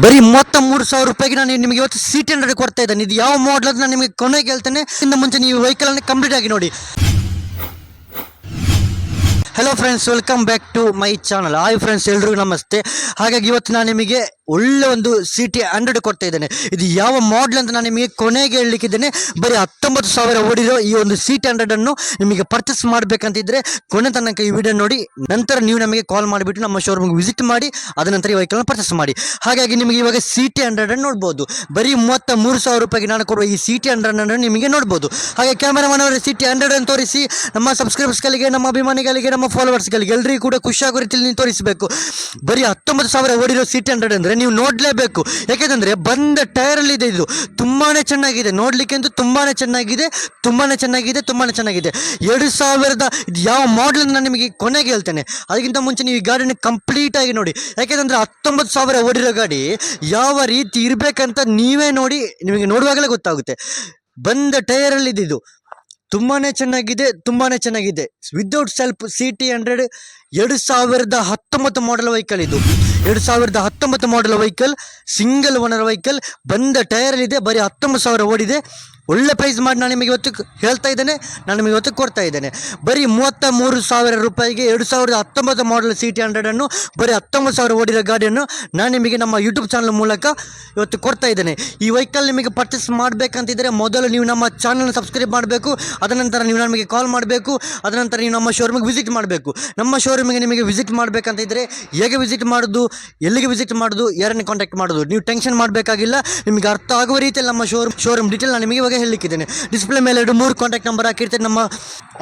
ಬರೀ ಮೂವತ್ತ ಮೂರು ಸಾವಿರ ರೂಪಾಯಿಗೆ ನಾನು ನಿಮಗೆ ಇವತ್ತು ಸೀಟ್ ಹಂಡ್ರೆಡ್ ಕೊಡ್ತಾ ಇದ್ದೇನೆ. ಇದು ಯಾವ ಮಾಡಲ್ ನಾನು ನಿಮಗೆ ಕೊನೆಗೆ ಹೇಳ್ತೇನೆ. ಇನ್ನು ಮುಂಚೆ ನೀವು ವೆಹಿಕಲ್ ಅನ್ನು ಕಂಪ್ಲೀಟ್ ಆಗಿ ನೋಡಿ. Hello friends welcome back to my channel hi friends ಎಲ್ರಿಗೂ ನಮಸ್ತೆ. ಹಾಗಾಗಿ ಇವತ್ತು ನಾನು ನಿಮಗೆ ಒಳ್ಳೆ ಒಂದು ಸಿ ಟಿ ಹಂಡ್ರೆಡ್ ಕೊಡ್ತಾ ಇದ್ದೇನೆ. ಇದು ಯಾವ ಮಾಡಲ್ ಅಂತ ನಾನು ನಿಮಗೆ ಕೊನೆಗೆ ಹೇಳಲಿಕ್ಕಿದ್ದೇನೆ. ಬರೀ ಹತ್ತೊಂಬತ್ತು ಸಾವಿರ ಓಡಿರೋ ಈ ಒಂದು ಸಿ ಟಿ ಹಂಡ್ರೆಡನ್ನು ನಿಮಗೆ ಪರ್ಚೇಸ್ ಮಾಡಬೇಕಂತಿದ್ದರೆ ಕೊನೆ ತನಕ ಈ ವಿಡಿಯೋ ನೋಡಿ. ನಂತರ ನೀವು ನಮಗೆ ಕಾಲ್ ಮಾಡಿಬಿಟ್ಟು ನಮ್ಮ ಶೋರೂಮ್ಗೆ ವಿಸಿಟ್ ಮಾಡಿ, ಅದ ನಂತರ ಈ ವೆಹಿಕಲ್ನ ಪರ್ಚೇಸ್ ಮಾಡಿ. ಹಾಗಾಗಿ ನಿಮಗೆ ಇವಾಗ ಸಿ ಟಿ ಹಂಡ್ರೆಡನ್ನು ನೋಡ್ಬೋದು. ಬರೀ ಮೂವತ್ತ ಮೂರು ಸಾವಿರ ರೂಪಾಯಿಗೆ ನಾನು ಕೊಡುವ ಈ ಸಿ ಟಿ ಹಂಡ್ರೆಡ್ ನಿಮಗೆ ನೋಡ್ಬೋದು. ಹಾಗೆ ಕ್ಯಾಮರಾಮನ್ ಅವರ ಸಿ ಟಿ ಹಂಡ್ರೆಡ್ ಅನ್ನು ತೋರಿಸಿ, ನಮ್ಮ ಸಬ್ಸ್ಕ್ರೈಬರ್ಸ್ಗಳಿಗೆ ನಮ್ಮ ಅಭಿಮಾನಿಗಳಿಗೆ, ನಮ್ಮ ಫಾಲೋವರ್ಸ್ಗಳಿಗೆ ಎಲ್ಲರಿಗೂ ಕೂಡ ಖುಷಿಯಾಗೋ ರೀತಿಯಲ್ಲಿ ನೀವು ತೋರಿಸಬೇಕು. ಬರೀ ಹತ್ತೊಂಬತ್ತು ಸಾವಿರ ಓಡಿರೋ ಸಿಟಿ ಹಂಡ್ರೆಡ್ ಅಂದರೆ ನೀವು ನೋಡಲೇಬೇಕು. ಯಾಕೆಂದರೆ ಬಂದ ಟೈರಲ್ಲಿ ಇದೆ ಇದು. ತುಂಬಾ ಚೆನ್ನಾಗಿದೆ. ನೋಡಲಿಕ್ಕೆ ಅಂತೂ ತುಂಬಾ ಚೆನ್ನಾಗಿದೆ ತುಂಬಾ ಚೆನ್ನಾಗಿದೆ ತುಂಬಾ ಚೆನ್ನಾಗಿದೆ. ಎರಡು ಸಾವಿರದ ಯಾವ ಮಾಡಲ್ ನಾನು ನಿಮಗೆ ಕೊನೆಗೆ ಹೇಳ್ತೇನೆ. ಅದಕ್ಕಿಂತ ಮುಂಚೆ ನೀವು ಈ ಗಾಡಿನ ಕಂಪ್ಲೀಟ್ ಆಗಿ ನೋಡಿ. ಯಾಕೆಂದರೆ ಹತ್ತೊಂಬತ್ತು ಸಾವಿರ ಓಡಿರೋ ಗಾಡಿ ಯಾವ ರೀತಿ ಇರಬೇಕಂತ ನೀವೇ ನೋಡಿ ನಿಮಗೆ ನೋಡುವಾಗಲೇ ಗೊತ್ತಾಗುತ್ತೆ. ಬಂದ ಟೈರಲ್ಲಿ ಇದು. ತುಂಬಾ ಚೆನ್ನಾಗಿದೆ ತುಂಬಾ ಚೆನ್ನಾಗಿದೆ. Without self C T hundred ಎರಡು ಸಾವಿರದ ಹತ್ತೊಂಬತ್ತು ಮಾಡೆಲ್ ವೆಹಿಕಲ್ ಇದು. ಎರಡು ಸಾವಿರದ ಹತ್ತೊಂಬತ್ತು model vehicle single owner vehicle ಬಂದ ಟೈರಲ್ಲಿದೆ ಬರೀ ಹತ್ತೊಂಬತ್ತು ಸಾವಿರ ಓಡಿದೆ. ಒಳ್ಳೆ ಪ್ರೈಸ್ ಮಾಡಿ ನಾನು ನಿಮಗೆ ಇವತ್ತು ಹೇಳ್ತಾ ಇದ್ದೇನೆ, ನಾನು ನಿಮಗೆ ಇವತ್ತು ಕೊಡ್ತಾ ಇದ್ದೇನೆ. ಬರೀ ಮೂವತ್ತ ಮೂರು ಸಾವಿರ ರೂಪಾಯಿಗೆ ಎರಡು ಸಾವಿರದ ಹತ್ತೊಂಬತ್ತು ಮಾಡೆಲ್ ಸಿ ಟಿ ಹಂಡ್ರೆಡನ್ನು ಬರೀ ಹತ್ತೊಂಬತ್ತು ಸಾವಿರ ಓಡಿರೋ ಗಾಡಿಯನ್ನು ನಾನು ನಿಮಗೆ ನಮ್ಮ ಯೂಟ್ಯೂಬ್ ಚಾನಲ್ ಮೂಲಕ ಇವತ್ತು ಕೊಡ್ತಾ ಇದ್ದೇನೆ. ಈ ವೆಹಿಕಲ್ ನಿಮಗೆ ಪರ್ಚೇಸ್ ಮಾಡಬೇಕಂತಿದ್ದರೆ ಮೊದಲು ನೀವು ನಮ್ಮ ಚಾನಲ್ನ ಸಬ್ಸ್ಕ್ರೈಬ್ ಮಾಡಬೇಕು ಅದನಂತರ ನೀವು ನಮಗೆ ಕಾಲ್ ಮಾಡಬೇಕು ಅದನಂತರ ನೀವು ನಮ್ಮ ಶೋರೂಮಿಗೆ ವಿಸಿಟ್ ಮಾಡಬೇಕು. ನಮ್ಮ ಶೋರೂಮಿಗೆ ನಿಮಗೆ ವಿಸಿಟ್ ಮಾಡಬೇಕಂತಿದ್ದರೆ ಹೇಗೆ ವಿಸಿಟ್ ಮಾಡೋದು, ಎಲ್ಲಿಗೆ ವಿಸಿಟ್ ಮಾಡೋದು, ಯಾರನ್ನು ಕಾಂಟ್ಯಾಕ್ಟ್ ಮಾಡೋದು, ನೀವು ಟೆನ್ಷನ್ ಮಾಡಬೇಕಾಗಿಲ್ಲ, ನಿಮಗೆ ಅರ್ಥ ಆಗುವ ರೀತಿಯಲ್ಲಿ ನಮ್ಮ ಶೋರೂಮ್ ಶೋರೂಮ್ ಡೀಟೇಲ್ ನಾನು ನಿಮಗೆ ಇವಾಗ ಹೇಳಲಿಕ್ಕಿದ್ದೇನೆ ಡಿಸ್ಪ್ಲೇ ಮೇಲೆ ಎರಡು, ಮೂರು ಕಾಂಟ್ಯಾಕ್ಟ್ ನಂಬರ್ ಹಾಕಿರ್ತೇನೆ. ನಮ್ಮ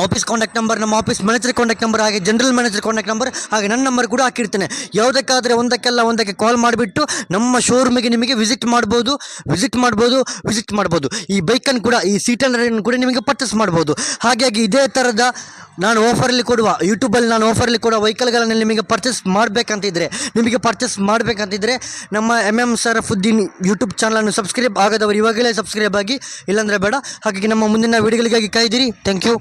ಆಫೀಸ್ ಕಾಂಟ್ಯಾಕ್ಟ್ ನಂಬರ್ ನಮ್ಮ ಆಫೀಸ್ ಮ್ಯಾನೇಜರ್ ಕಾಂಟ್ಯಾಕ್ಟ್ ನಂಬರ್ ಹಾಗೆ ಜನರಲ್ ಮ್ಯಾನೇಜರ್ ಕಾಂಟ್ಯಾಕ್ಟ್ ನಂಬರ್ ಹಾಗೆ ನನ್ನ ನಂಬರ್ ಕೂಡ ಹಾಕಿರ್ತೇನೆ. ಯಾವುದಕ್ಕಾದರೆ ಒಂದಕ್ಕೆಲ್ಲ ಒಂದಕ್ಕೆ ಕಾಲ್ ಮಾಡಿಬಿಟ್ಟು ನಮ್ಮ ಶೋರೂಮಿಗೆ ನಿಮಗೆ ವಿಸಿಟ್ ಮಾಡ್ಬೋದು ವಿಸಿಟ್ ಮಾಡ್ಬೋದು ವಿಸಿಟ್ ಮಾಡ್ಬೋದು. ಈ ಬೈಕನ್ನು ಕೂಡ, ಈ ಸೀಟನ್ನು ಕೂಡ ನಿಮಗೆ ಪರ್ಚೇಸ್ ಮಾಡ್ಬೋದು. ಹಾಗಾಗಿ ಇದೇ ಥರದ ನಾನು ಆಫರಲ್ಲಿ ಕೊಡುವ ಯೂಟ್ಯೂಬಲ್ಲಿ ನಾನು ಆಫರಲ್ಲಿ ಕೊಡುವ ವೆಹಿಕಲ್ಗಳನ್ನು ನಿಮಗೆ ಪರ್ಚೇಸ್ ಮಾಡಬೇಕಂತಿದ್ದರೆ ನಿಮಗೆ ಪರ್ಚೇಸ್ ಮಾಡಬೇಕಂತಿದ್ದರೆ ನಮ್ಮ ಎಂ ಎಂ ಸರಫುದ್ದೀನ್ ಯೂಟ್ಯೂಬ್ ಚಾನಲನ್ನು ಸಬ್ಸ್ಕ್ರೈಬ್ ಆಗದವರು ಇವಾಗಲೇ ಸಬ್ಸ್ಕ್ರೈಬ್ ಆಗಿ, ಇಲ್ಲಾಂದರೆ ಬೇಡ. ಹಾಗಾಗಿ ನಮ್ಮ ಮುಂದಿನ ವಿಡಿಯೋಗಳಿಗಾಗಿ ಕಾಯ್ದಿರಿ. Thank you